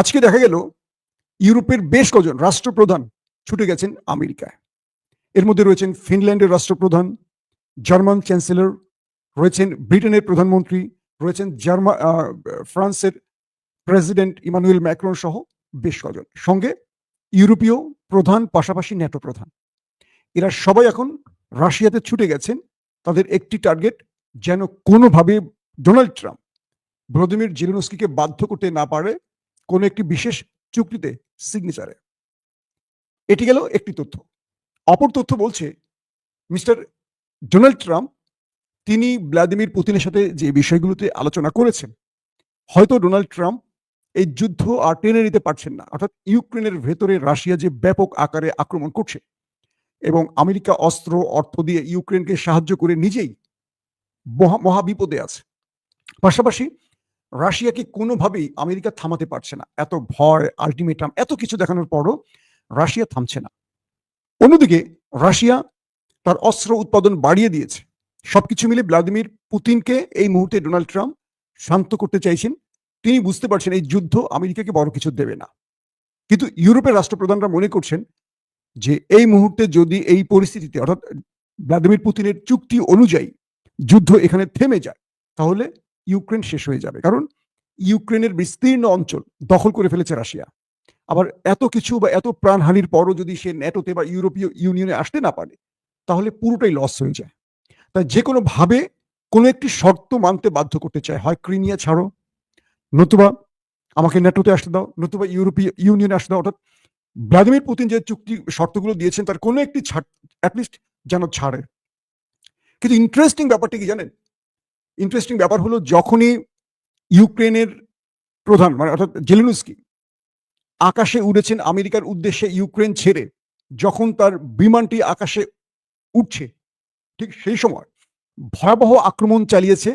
আজকে দেখা গেল ইউরোপের বেশ কজন রাষ্ট্রপ্রধান ছুটে গেছেন আমেরিকায়। এর মধ্যে রয়েছেন ফিনল্যান্ডের রাষ্ট্রপ্রধান, জার্মান চ্যান্সেলর, রয়েছেন ব্রিটেনের প্রধানমন্ত্রী, রয়েছেন জার্মা ফ্রান্সের প্রেসিডেন্ট ইমানুয়েল ম্যাক্রন সহ বেশ কজন। সঙ্গে ইউরোপীয় প্রধান, পাশাপাশি ন্যাটো প্রধান। এরা সবাই এখন রাশিয়াতে ছুটে গেছেন। তাদের একটি টার্গেট, যেন কোনোভাবে ডোনাল্ড ট্রাম্প, ভ্লাদিমির জেলেনস্কিকে বাধ্য করতে না পারে কোনো একটি বিশেষ চুক্তিতে সিগনেচারে এটি গেল একটি তথ্য। অপর তথ্য বলছে, মিস্টার ডোনাল্ড ট্রাম্প, তিনি ভ্লাদিমির পুতিনের সাথে যে বিষয়গুলোতে আলোচনা করেছেন, হয়তো ডোনাল্ড ট্রাম্প এই যুদ্ধ আর টেনে নিতে পারছেন না। অর্থাৎ ইউক্রেনের ভেতরে রাশিয়া যে ব্যাপক আকারে আক্রমণ করছে এবং আমেরিকা অস্ত্র, অর্থ দিয়ে ইউক্রেনকে সাহায্য করে নিজেই মহা মহা বিপদে আছে। পাশাপাশি রাশিয়াকে কোনোভাবেই আমেরিকা থামাতে পারছে না। এত ভয় আলটিমেটাম এত কিছু দেখানোর পরও রাশিয়া থামছে না। অন্যদিকে রাশিয়া তার অস্ত্র উৎপাদন বাড়িয়ে দিয়েছে। সবকিছু মিলে ভ্লাদিমির পুতিনকে এই মুহূর্তে ডোনাল্ড ট্রাম্প শান্ত করতে চাইছেন। তিনি বুঝতে পারছেন এই যুদ্ধ আমেরিকাকে বড় কিছু দেবে না। কিন্তু ইউরোপের রাষ্ট্রপ্রধানরা মনে করছেন যে এই মুহূর্তে যদি এই পরিস্থিতিতে, অর্থাৎ ভ্লাদিমির পুতিনের চুক্তি অনুযায়ী যুদ্ধ এখানে থেমে যায়, তাহলে ইউক্রেন শেষ হয়ে যাবে। কারণ ইউক্রেনের বিস্তীর্ণ অঞ্চল দখল করে ফেলেছে রাশিয়া। আবার এত কিছু বা এত প্রাণহানির পরও যদি সে ন্যাটোতে বা ইউরোপীয় ইউনিয়নে আসতে না পারে, তাহলে পুরোটাই লস হয়ে যায়। তাই যে কোনো ভাবে কোনো একটি শর্ত মানতে বাধ্য করতে চায়, হয় ক্রিমিয়া ছাড়ো, নতুবা আমাকে ন্যাটোতে আসতে দাও, নতুবা ইউরোপীয় ইউনিয়নে আসতে দাও, অর্থাৎ ভ্লাদিমির পুতিন যে চুক্তি শর্তগুলো দিয়েছেন, তার কোনো একটি ছাড় অ্যাটলিস্ট যেন ছাড়ে। কিন্তু ইন্টারেস্টিং ব্যাপারটা কি জানেন? ইন্টারেস্টিং ব্যাপার হলো যখনই ইউক্রেনের প্রধান মানে অর্থাৎ জেলেনুস্কি আকাশে উড়েছেন আমেরিকার উদ্দেশ্যে ইউক্রেন ছেড়ে, যখন তার বিমানটি আকাশে উঠছে ঠিক সেই সময় ভয়াবহ আক্রমণ চালিয়েছে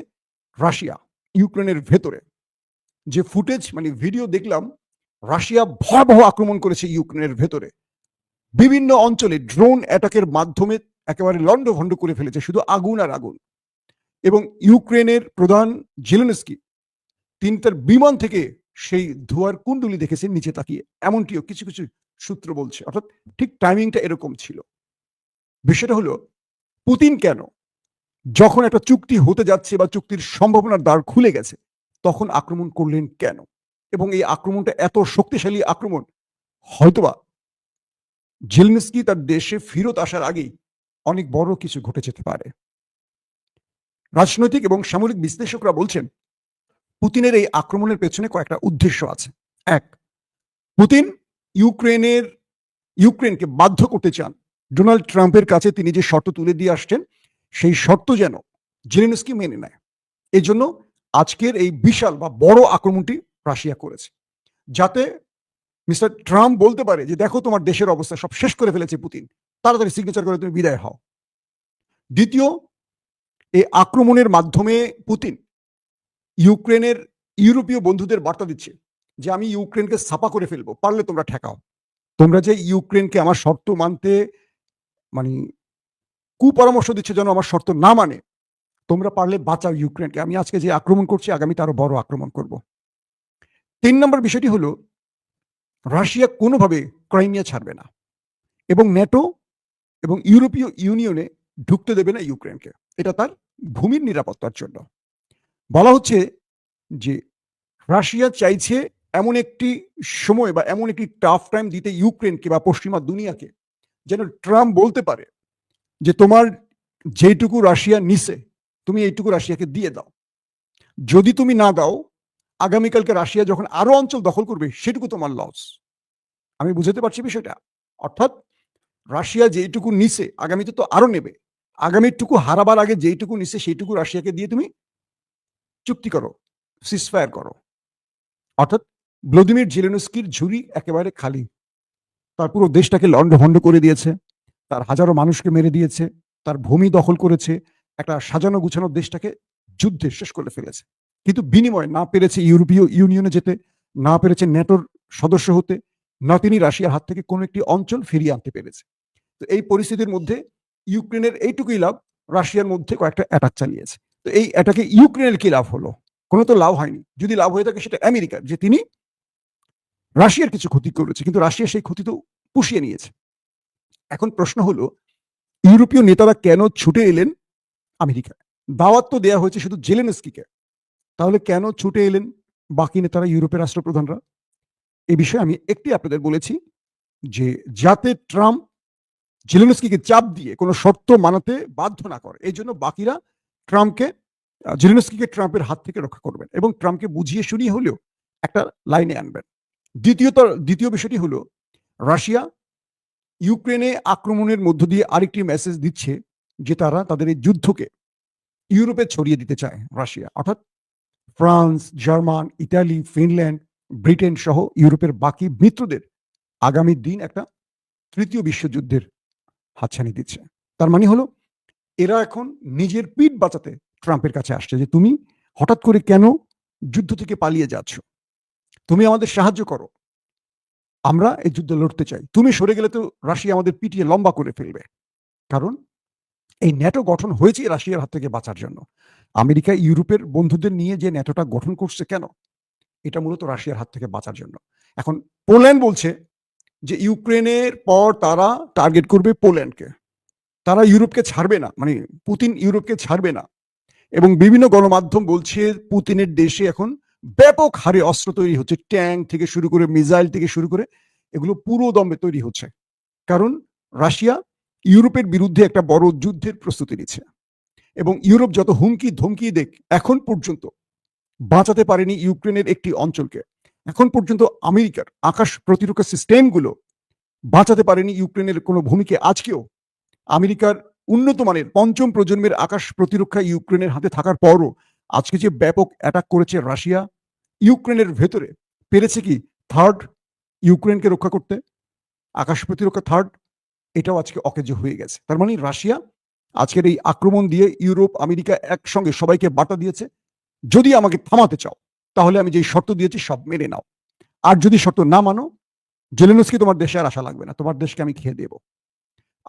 রাশিয়া ইউক্রেনের ভেতরে। যে ফুটেজ মানে ভিডিও দেখলাম, রাশিয়া ভয়াবহ আক্রমণ করেছে ইউক্রেনের ভেতরে। বিভিন্ন অঞ্চলে ড্রোন অ্যাটাকের মাধ্যমে একেবারে লন্ডভন্ড করে ফেলেছে, শুধু আগুন আর আগুন। এবং ইউক্রেনের প্রধান জেলেনস্কি, তিনি তার বিমান থেকে সেই ধোয়ার কুণ্ডলি দেখেছেন, নিচে তাকিয়ে। এমনটিও কিছু কিছু সূত্র বলছে। অর্থাৎ ঠিক টাইমিংটা এরকম ছিল। বিষয়টা হলো, পুতিন কেন যখন একটা চুক্তি হতে যাচ্ছে বা চুক্তির সম্ভাবনার দ্বার খুলে গেছে, তখন আক্রমণ করলেন কেন? এবং এই আক্রমণটা এত শক্তিশালী আক্রমণ, হয়তোবা জেলনিস্কি তার দেশে ফেরত আসার আগেই অনেক বড় কিছু ঘটে যেতে পারে। রাজনৈতিক এবং সামরিক বিশ্লেষকরা বলছেন, পুতিনের এই আক্রমণের পেছনে কয়েকটা উদ্দেশ্য আছে। এক, পুতিন ইউক্রেনের, ইউক্রেনকে বাধ্য করতে চান। ডোনাল্ড ট্রাম্পের কাছে তিনি যে শর্ত তুলে দিয়ে আসছেন, সেই শর্ত যেন জেলেনস্কি মেনে নেয়। এজন্য আজকের এই বিশাল বা বড় আক্রমণটি রাশিয়া করেছে। যাতে মিস্টার ট্রাম্প বলতে পারে যে, দেখো তোমার দেশের অবস্থা সব শেষ করে ফেলেছে পুতিন। তাড়াতাড়ি সিগনেচার করে তুমি বিদায় হও। দ্বিতীয় এই আক্রমণের মাধ্যমে পুতিন ইউক্রেনের ইউরোপীয় বন্ধুদের বার্তা দিচ্ছে যে, আমি ইউক্রেনকে ছাপা করে ফেলব, পারলে তোমরা ঠেকাও। তোমরা যে ইউক্রেনকে আমার শর্ত মানতে মানে কুপরামর্শ দিচ্ছে যেন আমার শর্ত না মানে তোমরা পারলে বাঁচাও ইউক্রেনকে। আমি আজকে যে আক্রমণ করছি, আগামীতে আরও বড় আক্রমণ করব। তিন নম্বর বিষয়টি হলো, রাশিয়া কোনোভাবে ক্রাইমিয়া ছাড়বে না এবং ন্যাটো এবং ইউরোপীয় ইউনিয়নে ঢুকতে দেবে না ইউক্রেনকে। এটা তার ভূমির নিরাপত্তার জন্য। বলা হচ্ছে যে, রাশিয়া চাইছে এমন একটি সময় বা এমন একটি টাফ টাইম দিতে ইউক্রেনকে বা পশ্চিমা দুনিয়াকে। যেন ট্রাম্প বলতে পারে যে, তোমার যেটুকু রাশিয়া নিছে, তুমি এইটুকু রাশিয়াকে দিয়ে দাও। যদি তুমি না দাও, আগামীকালকে রাশিয়া যখন আরও অঞ্চল দখল করবে, সেটুকু তোমার লস আমি বুঝাতে পারছি বিষয়টা। অর্থাৎ, রাশিয়া যেইটুকু নিছে, আগামীতে তো আরও নেবে। আগামীটুকু হারাবার আগে যেইটুকু নিচ্ছে সেইটুকু রাশিয়াকে দিয়ে তুমি চুক্তি করো সিসফায়ার করো। অর্থাৎ ভ্লাদিমির জেলেনস্কির ঝুড়ি একেবারে খালি। তার পুরো দেশটাকে লন্ডভন্ড করে দিয়েছে, তার হাজারো মানুষকে মেরে দিয়েছে, তার ভূমি দখল করেছে, একটা সাজানো গুছানো দেশটাকে যুদ্ধে শেষ করে ফেলেছে। কিন্তু বিনিময়ে না পেরেছে ইউরোপীয় ইউনিয়নে যেতে, না পেরেছে ন্যাটোর সদস্য হতে, না তিনি রাশিয়ার হাত থেকে কোনো একটি অঞ্চল ফিরিয়ে আনতে পেরেছে। তো এই পরিস্থিতির মধ্যে ইউক্রেনের এইটুকুই লাভ, রাশিয়ার মধ্যে কয়েকটা অ্যাটাক চালিয়েছে। তো এই অ্যাটাকে ইউক্রেনের কি লাভ হলো? কোনো তো লাভ হয়নি। যদি লাভ হয়ে থাকে সেটা আমেরিকার, যে তিনি রাশিয়ার কিছু ক্ষতি করেছে, কিন্তু রাশিয়া সেই ক্ষতি তো পুষিয়ে নিয়েছে। এখন প্রশ্ন হলো, ইউরোপীয় নেতারা কেন ছুটে এলেন আমেরিকায়? দাওয়াত তো দেওয়া হয়েছে শুধু জেলেনস্কিকে। তাহলে কেন ছুটে এলেন বাকি নেতারা, ইউরোপের রাষ্ট্রপ্রধানরা? এ বিষয়ে আমি একটি আপনাদের বলেছি যে যাতে ট্রাম্প জেলেনস্কিকে চাপ দিয়ে কোনো শর্ত মানাতে বাধ্য না করে। এই জন্য বাকিরা ট্রাম্পকে জেলেনস্কিকে ট্রাম্পের হাত থেকে রক্ষা করবেন এবং ট্রাম্পকে বুঝিয়ে শুনিয়ে হলেও একটা লাইনে আনবেন। দ্বিতীয়ত, দ্বিতীয় বিষয়টি হলো, রাশিয়া ইউক্রেনে আক্রমণের মধ্য দিয়ে আরেকটি মেসেজ দিচ্ছে যে তারা তাদের এই যুদ্ধকে ইউরোপে ছড়িয়ে দিতে চায়, রাশিয়া। অর্থাৎ France, German, Italy, Finland, Britain সহ ইউরোপের বাকি মিত্রদের আগামী দিন একটা তৃতীয় বিশ্বযুদ্ধের হাতছানি দিচ্ছে। তার মানে হলো, এরা এখন নিজের পিঠ বাঁচাতে ট্রাম্পের কাছে আসছে যে, তুমি হঠাৎ করে কেন যুদ্ধ থেকে পালিয়ে যাচ্ছ? তুমি আমাদের সাহায্য করো। আমরা এই যুদ্ধ লড়তে চাই। তুমি সরে গেলে তো রাশিয়া আমাদের পিটিয়ে লম্বা করে ফেলবে। কারণ এই ন্যাটো গঠন হয়েছে রাশিয়ার হাত থেকে বাঁচার জন্য। আমেরিকা, ইউরোপের বন্ধুদের নিয়ে যে ন্যাটোটা গঠন করছে কেন? এটা মূলত রাশিয়ার হাত থেকে বাঁচার জন্য। এখন পোল্যান্ড বলছে যে ইউক্রেনের পর তারা টার্গেট করবে পোল্যান্ডকে। তারা ইউরোপকে ছাড়বে না মানে পুতিন ইউরোপকে ছাড়বে না। এবং বিভিন্ন গণমাধ্যম বলছে পুতিনের দেশে এখন ব্যাপক হারে অস্ত্র তৈরি হচ্ছে, ট্যাঙ্ক থেকে শুরু করে মিসাইল থেকে শুরু করে এগুলো পুরো দমে তৈরি হচ্ছে। কারণ রাশিয়া ইউরোপের বিরুদ্ধে একটা বড় যুদ্ধের প্রস্তুতি নিচ্ছে। এবং ইউরোপ যত হুমকি ধমকি দেখ, এখন পর্যন্ত বাঁচাতে পারেনি ইউক্রেনের একটি অঞ্চলকে। এখন পর্যন্ত আমেরিকার আকাশ প্রতিরক্ষা সিস্টেমগুলো বাঁচাতে পারেনি ইউক্রেনের কোনো ভূমিকে। আজকেও আমেরিকার উন্নত মানের পঞ্চম প্রজন্মের আকাশ প্রতিরক্ষা ইউক্রেনের হাতে থাকার পরও আজকে যে ব্যাপক অ্যাটাক করেছে রাশিয়া, ইউক্রেনের ভেতরে পেরেছে কি থার্ড ইউক্রেনকে রক্ষা করতে? আকাশ প্রতিরক্ষা থার্ড এটাও আজকে অকেজ হয়ে গেছে। তার মানে রাশিয়া আজকের এই আক্রমণ দিয়ে ইউরোপ, আমেরিকা একসঙ্গে সবাইকে বার্তা দিয়েছে, যদি আমাকে থামাতে চাও তাহলে আমি যেই শর্ত দিয়েছি সব মেনে নাও। আর যদি শর্ত না মানো, জেলেনস্কি তোমার দেশে আর আসা লাগবে না। তোমার দেশকে আমি খেয়ে দেব।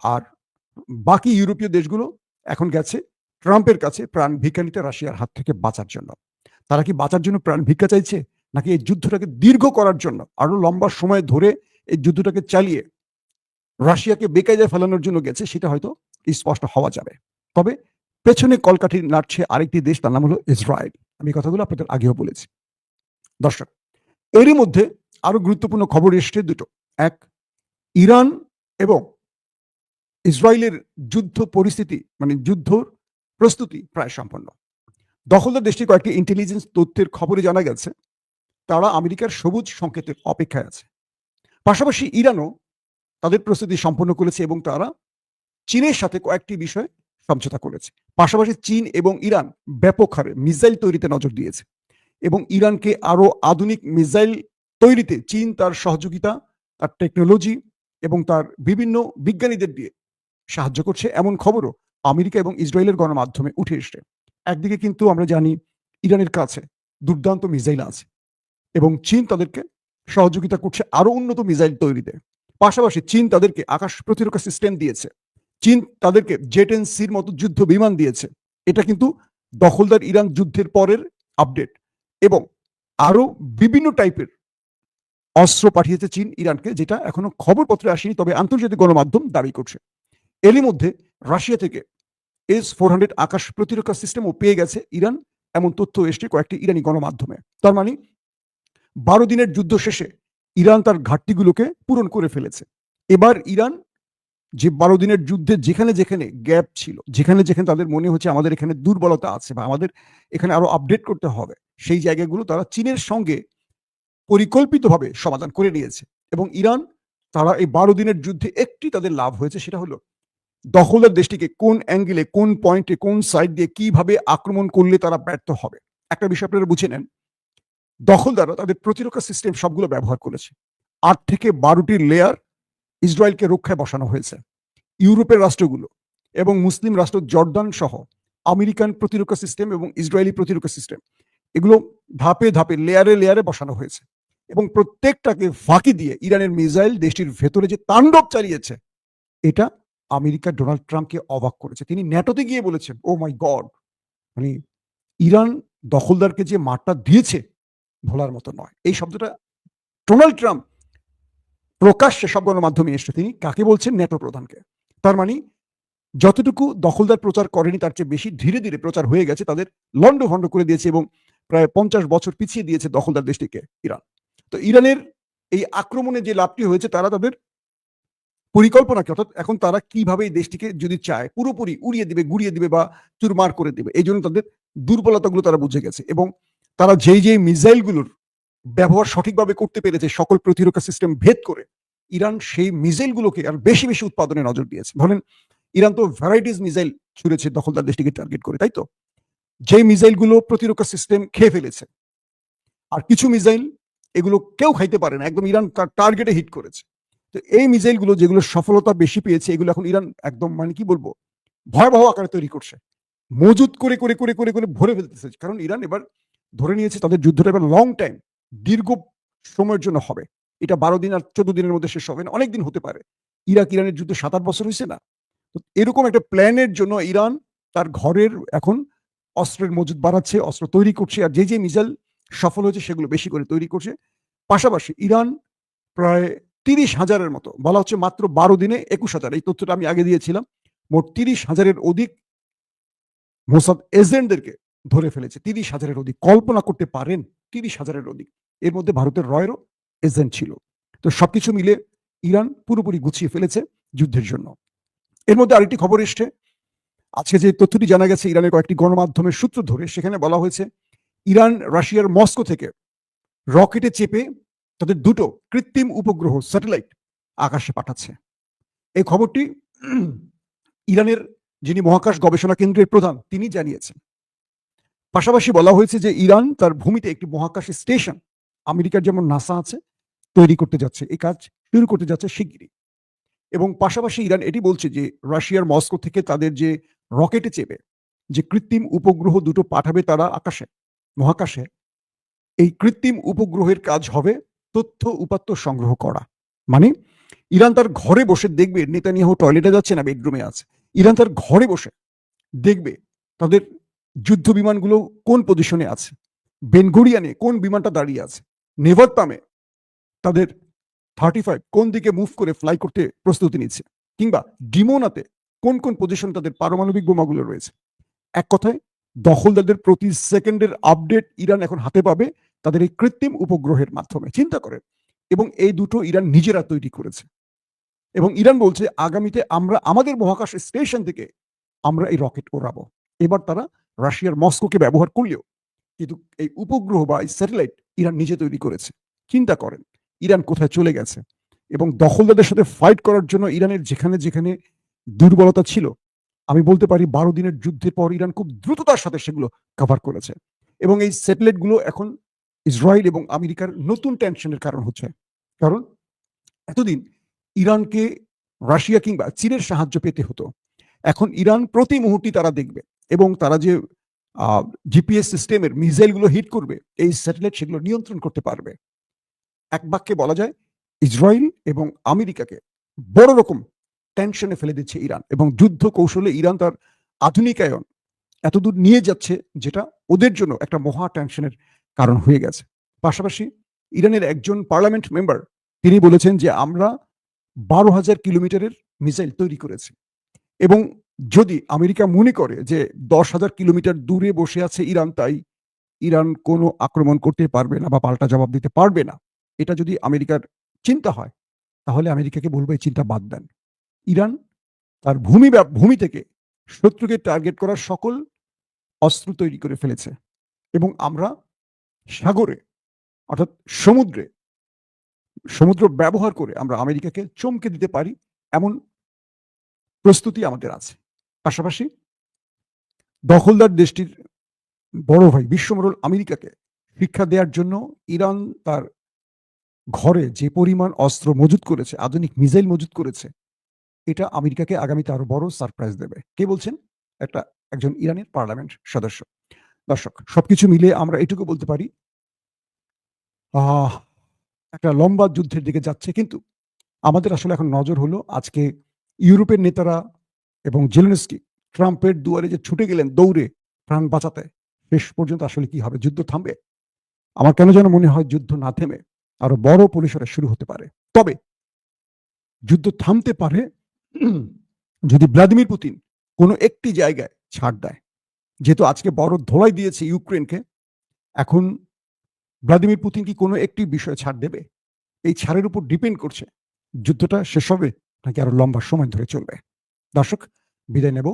আর বাকি ইউরোপীয় দেশগুলো এখন গেছে ট্রাম্পের কাছে প্রাণ ভিক্ষা নিতে রাশিয়ার হাত থেকে বাঁচার জন্য। তারা কি বাঁচার জন্য প্রাণ ভিক্ষা চাইছে? নাকি এই যুদ্ধটাকে দীর্ঘ করার জন্য, আরও লম্বা সময় ধরে এই যুদ্ধটাকে চালিয়ে রাশিয়াকে বেকায়দায় ফেলানোর জন্য গেছে, সেটা হয়তো স্পষ্ট হওয়া যাবে। তবে পেছনে কলকাঠি নাড়ছে আরেকটি দেশ, তার নাম হলো ইসরায়েল। আমি কথাগুলো আপনাদের আগেও বলেছি। দর্শক, এরই মধ্যে আরও গুরুত্বপূর্ণ খবর এসছে দুটো। এক, ইরান এবং ইসরায়েলের যুদ্ধ পরিস্থিতি মানে যুদ্ধ প্রস্তুতি প্রায় সম্পন্ন। দখলদার দেশটির কয়েকটি ইন্টেলিজেন্স তথ্যের খবরে জানা গেছে, তারা আমেরিকার সবুজ সংকেতের অপেক্ষায় আছে। পাশাপাশি ইরানও তাদের প্রস্তুতি সম্পন্ন করেছে এবং তারা চীনের সাথে কয়েকটি বিষয়ে সমঝোতা করেছে। পাশাপাশি চীন এবং ইরান ব্যাপক হারে মিসাইল তৈরিতে নজর দিয়েছে এবং ইরানকে আরও আধুনিক মিসাইল তৈরিতে চীন তার সহযোগিতা, তার টেকনোলজি এবং তার বিভিন্ন বিজ্ঞানীদের দিয়ে সাহায্য করছে। এমন খবরও আমেরিকা এবং ইসরায়েলের গণমাধ্যমে উঠে এসছে। একদিকে কিন্তু আমরা জানি ইরানের কাছে দুর্দান্ত মিসাইল আছে এবং চীন তাদেরকে সহযোগিতা করছে আরও উন্নত মিসাইল তৈরিতে। পাশাপাশি চীন তাদেরকে আকাশ প্রতিরক্ষা সিস্টেম দিয়েছে। চীন তাদেরকে জেট এন সির মতো যুদ্ধ বিমান দিয়েছে। এটা কিন্তু দখলদার ইরান যুদ্ধের পরের আপডেট এবং আরও বিভিন্ন টাইপের অস্ত্র পাঠিয়েছে চীন ইরানকে, যেটা এখনও খবরপত্রে আসেনি, তবে আন্তর্জাতিক গণমাধ্যম দাবি করছে। এরই মধ্যে রাশিয়া থেকে এস ফোর হান্ড্রেড আকাশ প্রতিরক্ষা সিস্টেমও পেয়ে গেছে ইরান, এমন তথ্য এসছে কয়েকটি ইরানি গণমাধ্যমে। তার মানে বারো দিনের যুদ্ধ শেষে ইরান তার ঘাটতিগুলোকে পূরণ করে ফেলেছে। এবার ইরান যে বারো দিনের যুদ্ধে যেখানে যেখানে গ্যাপ ছিল, যেখানে যেখানে তাদের মনে হচ্ছে আমাদের এখানে দুর্বলতা আছে বা আমাদের এখানে আরও আপডেট করতে হবে, সেই জায়গাগুলো তারা চীনের সঙ্গে পরিকল্পিতভাবে সমাধান করে নিয়েছে এবং ইরান, তারা এই বারো দিনের যুদ্ধে একটি তাদের লাভ হয়েছে, সেটা হলো দখলদার দেশটিকে কোন অ্যাঙ্গেলে কোন পয়েন্টে কোন সাইড দিয়ে কীভাবে আক্রমণ করলে তারা ব্যর্থ হবে? একটা বিষয় আপনারা বুঝে নেন, দখলদাররা তাদের প্রতিরক্ষা সিস্টেম সবগুলো ব্যবহার করেছে। আট থেকে বারোটি লেয়ার ইসরায়েলকে রক্ষায় বসানো হয়েছে। ইউরোপের রাষ্ট্রগুলো এবং মুসলিম রাষ্ট্র জর্দান সহ আমেরিকান প্রতিরক্ষা সিস্টেম এবং ইসরায়েলি প্রতিরক্ষা সিস্টেম এগুলো ধাপে ধাপে, লেয়ারে লেয়ারে বসানো হয়েছে এবং প্রত্যেকটাকে ফাঁকি দিয়ে ইরানের মিসাইল দেশটির ভেতরে যে তাণ্ডব চালিয়েছে, এটা আমেরিকা ডোনাল্ড ট্রাম্পকে অবাক করেছে। তিনি ন্যাটোতে গিয়ে বলেছেন ও মাই গড মানে ইরান দখলদারকে যে মারটা দিয়েছে, ভোলার মতো নয়। এই শব্দটা ডোনাল্ড ট্রাম্প প্রকাশ্যে সব গণমাধ্যমে এসে তিনি কাকে বলছেন? ন্যাটো প্রধানকে। তার মানে যতটুকু দখলদার প্রচার করেনি, তার চেয়ে বেশি ধীরে ধীরে প্রচার হয়ে গেছে, তাদের লন্ড ভন্ড করে দিয়েছে এবং প্রায় পঞ্চাশ বছর পিছিয়ে দিয়েছে দখলদার দেশটিকে, ইরান। তো ইরানের এই আক্রমণে যে লাভটি হয়েছে, তারা তাদের পরিকল্পনাকে, অর্থাৎ এখন তারা কীভাবে এই দেশটিকে যদি চায়, পুরোপুরি উড়িয়ে দিবে, গুড়িয়ে দিবে বা চুরমার করে দিবে, এই জন্য তাদের দুর্বলতাগুলো তারা বুঝে গেছে। এবং তারা যেই যেই মিসাইলগুলোর ব্যবহার সঠিকভাবে করতে পেরেছে সকল প্রতিরক্ষা সিস্টেম ভেদ করে ইরান সেই মিসাইলগুলোকে আর বেশি বেশি উৎপাদনে নজর দিয়েছে। ধরেন, ইরান তো ভ্যারাইটিস মিসাইল ছুড়েছে দখলদার দেশটিকে টার্গেট করে, তাই তো? যে মিসাইলগুলো প্রতিরক্ষা সিস্টেম খেয়ে ফেলেছে, আর কিছু মিসাইল এগুলো কেউ খাইতে পারে না, একদম ইরান টার্গেটে হিট করেছে। তো এই মিসাইলগুলো যেগুলো সফলতা বেশি পেয়েছে, এগুলো এখন ইরান একদম মানে কি বলব, ভয়াবহ আকারে তৈরি করছে। মজুত করে করে করে করে করে ভরে ফেলতেছে। কারণ ইরান এবার ধরে নিয়েছে তাদের যুদ্ধটা এবার লং টাইম দীর্ঘ সময়ের জন্য হবে। এটা বারো দিন আর চোদ্দ দিনের মধ্যে শেষ হবে। না অনেক দিন হতে পারে। ইরাক, ইরানের যুদ্ধ সাত, আট বছর হয়েছে না? তো এরকম একটা প্ল্যানের জন্য ইরান তার ঘরের এখন অস্ত্রের মজুদ বাড়াচ্ছে, অস্ত্র তৈরি করছে আর যে যে মিসাইল সফল হয়েছে সেগুলো বেশি করে তৈরি করছে। পাশাপাশি ইরান প্রায় তিরিশ হাজারের মতো, বলা হচ্ছে মাত্র বারো দিনে একুশ হাজার। এই তথ্যটা আমি আগে দিয়েছিলাম। মোট তিরিশ হাজারের অধিক মোসাদ এজেন্টদেরকে ধরে ফেলেছে। তিরিশ হাজারের অধিক। কল্পনা করতে পারেন? তিরিশ হাজারের অধিক। এর মধ্যে ভারতের রয়েরও এজেন্ট ছিল। তো সবকিছু মিলে ইরান পুরোপুরি গুছিয়ে ফেলেছে যুদ্ধের জন্য। এর মধ্যে আরেকটি খবর এসছে। আজকে যে তথ্যটি জানা গেছে, ইরানের কয়েকটি গণমাধ্যমের সূত্র ধরে সেখানে বলা হয়েছে, ইরান রাশিয়ার মস্কো থেকে রকেটে চেপে তাদের দুটো কৃত্রিম উপগ্রহ, স্যাটেলাইট, আকাশে পাঠাচ্ছে। এই খবরটি ইরানের যিনি মহাকাশ গবেষণা কেন্দ্রের প্রধান, তিনি জানিয়েছেন। পাশাপাশি বলা হয়েছে যে ইরান তার ভূমিতে একটি মহাকাশ স্টেশন আমেরিকার যেমন নাসা আছে, তৈরি করতে যাচ্ছে, এই কাজ শুরু করতে যাচ্ছে শিগগিরই। এবং পাশাপাশি ইরান এটি বলছে যে, রাশিয়ার মস্কো থেকে তাদের যে রকেটে চেপে, যে কৃত্রিম উপগ্রহ দুটো পাঠাবে তারা আকাশে, মহাকাশে, এই কৃত্রিম উপগ্রহের কাজ হবে তথ্য উপাত্ত সংগ্রহ করা। মানে ইরান তার ঘরে বসে দেখবে নেতানিয়াহু টয়লেটে যাচ্ছে না বেডরুমে আছে, ইরান তার ঘরে বসে দেখবে তাদের যুদ্ধ বিমানগুলো কোন পজিশনে আছে বেনগড়িয়ানে কোন বিমানটা দাঁড়িয়ে আছে নেভাত্তামে তাদের থার্টি ফাইভ কোন দিকে মুভ করে ফ্লাই করতে প্রস্তুতি নিচ্ছে? কিংবা ডিমোনাতে কোন কোন পজিশন তাদের পারমাণবিক বোমাগুলো রয়েছে? এক কথায়, দখলদারদের প্রতি সেকেন্ডের আপডেট ইরান এখন হাতে পাবে তাদের এই কৃত্রিম উপগ্রহের মাধ্যমে। চিন্তা করেন, এবং এই দুটো ইরান নিজেরা তৈরি করেছে। এবং ইরান বলছে, আগামীতে আমরা আমাদের মহাকাশ স্টেশন থেকে আমরা এই রকেট ওড়াবো। এবার তারা রাশিয়ার মস্কোকে ব্যবহার করলেও কিন্তু এই উপগ্রহ বা এই স্যাটেলাইট ইরান নিজে তৈরি করেছে। চিন্তা করেন, ইরান কোথায় চলে গেছে? এবং দখলদারদের সাথে ফাইট করার জন্য ইরানের যেখানে যেখানে দুর্বলতা ছিল, আমি বলতে পারি বারো দিনের যুদ্ধের পর ইরান খুব দ্রুততার সাথে সেগুলো কভার করেছে। এবং এই স্যাটেলাইটগুলো এখন ইসরায়েল এবং আমেরিকার নতুন টেনশনের কারণ হচ্ছে। কারণ এতদিন ইরানকে রাশিয়া কিংবা চীনের সাহায্য পেতে হতো। এখন ইরান প্রতি মুহূর্তে তারা দেখবে এবং তারা যে জিপিএস সিস্টেমের মিসাইলগুলো হিট করবে, এই স্যাটেলাইট সেগুলো নিয়ন্ত্রণ করতে পারবে। এক বাক্যে বলা যায়, ইসরায়েল এবং আমেরিকাকে বড় রকম টেনশনে ফেলে দিচ্ছে ইরান এবং যুদ্ধ কৌশলে ইরান তার আধুনিকায়ন এতদূর নিয়ে যাচ্ছে, যেটা ওদের জন্য একটা মহা টেনশনের কারণ হয়ে গেছে। পাশাপাশি ইরানের একজন পার্লামেন্ট মেম্বার তিনি বলেছেন যে আমরা বারো হাজার কিলোমিটারের মিসাইল তৈরি করেছি এবং যদি আমেরিকা মনে করে যে দশ হাজার কিলোমিটার দূরে বসে আছে ইরান, তাই ইরান কোনো আক্রমণ করতে পারবে না বা পাল্টা জবাব দিতে পারবে না। এটা যদি আমেরিকার চিন্তা হয়, তাহলে আমেরিকাকে বলব এই চিন্তা বাদ দেন। ইরান তার ভূমি ভূমি থেকে শত্রুকে টার্গেট করার সকল অস্ত্র তৈরি করে ফেলেছে এবং আমরা সাগরে, অর্থাৎ সমুদ্রে, সমুদ্র ব্যবহার করে আমরা আমেরিকাকে চমকে দিতে পারি, এমন প্রস্তুতি আমাদের আছে। পাশাপাশি দখলদার দেশটির বড় ভাই বিশ্বমরল আমেরিকাকে শিক্ষা দেওয়ার জন্য ইরান তার ঘরে যে পরিমাণ অস্ত্র মজুত করেছে, আধুনিক মিসাইল মজুত করেছে, এটা আমেরিকাকে আগামীতে আরও বড় সারপ্রাইজ দেবে। কে বলছেন? একটা, একজন ইরানের পার্লামেন্ট সদস্য। দর্শক, সবকিছু মিলে আমরা এটুকু বলতে পারি একটা লম্বা যুদ্ধের দিকে যাচ্ছে, কিন্তু আমাদের আসলে এখন নজর হলো আজকে ইউরোপের নেতারা এবং জেলেনস্কি ট্রাম্পের দুয়ারে যে ছুটে গেলেন দৌড়ে প্রাণ বাঁচাতে, শেষ পর্যন্ত আসলে কি হবে? যুদ্ধ থামবে? আমার কেন যেন মনে হয় যুদ্ধ না থেমে আরও বড় পরিসরে শুরু হতে পারে। তবে যুদ্ধ থামতে পারে যদি ভ্লাদিমির পুতিন কোনো একটি জায়গায় ছাড় দেয়। যেহেতু আজকে বড় ধোলাই দিয়েছে ইউক্রেনকে, এখন ভ্লাদিমির পুতিন কি কোনো একটি বিষয়ে ছাড় দেবে? এই ছাড়ের উপর ডিপেন্ড করছে। যুদ্ধটা শেষ হবে নাকি আরও লম্বা সময় ধরে চলবে? দর্শক বিদায় নেব।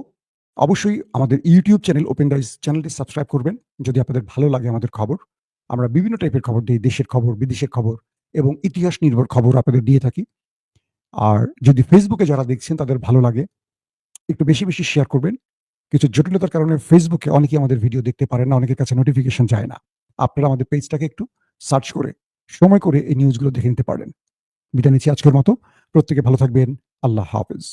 অবশ্যই আমাদের ইউটিউব চ্যানেল ওপেন রাইজ চ্যানেলটি সাবস্ক্রাইব করবেন, যদি আপনাদের ভালো লাগে আমাদের খবর। আমরা বিভিন্ন টাইপের খবর দিই, দেশের খবর, বিদেশের খবর এবং ইতিহাস নির্ভর খবর আপনাদের দিয়ে থাকি। আর যদি ফেসবুকে যারা দেখছেন তাদের ভালো লাগে, একটু বেশি বেশি শেয়ার করবেন। কিছু জটিলতার কারণে ফেসবুকে অনেকেই আমাদের ভিডিও দেখতে পারেন না, অনেকের কাছে নোটিফিকেশন যায় না। আপনারা আমাদের পেজটাকে একটু সার্চ করে, সময় করে এই নিউজগুলো দেখে নিতে পারেন। বিদায় নিচ্ছি আজকের মতো। প্রত্যেকে ভালো থাকবেন। আল্লাহ হাফেজ।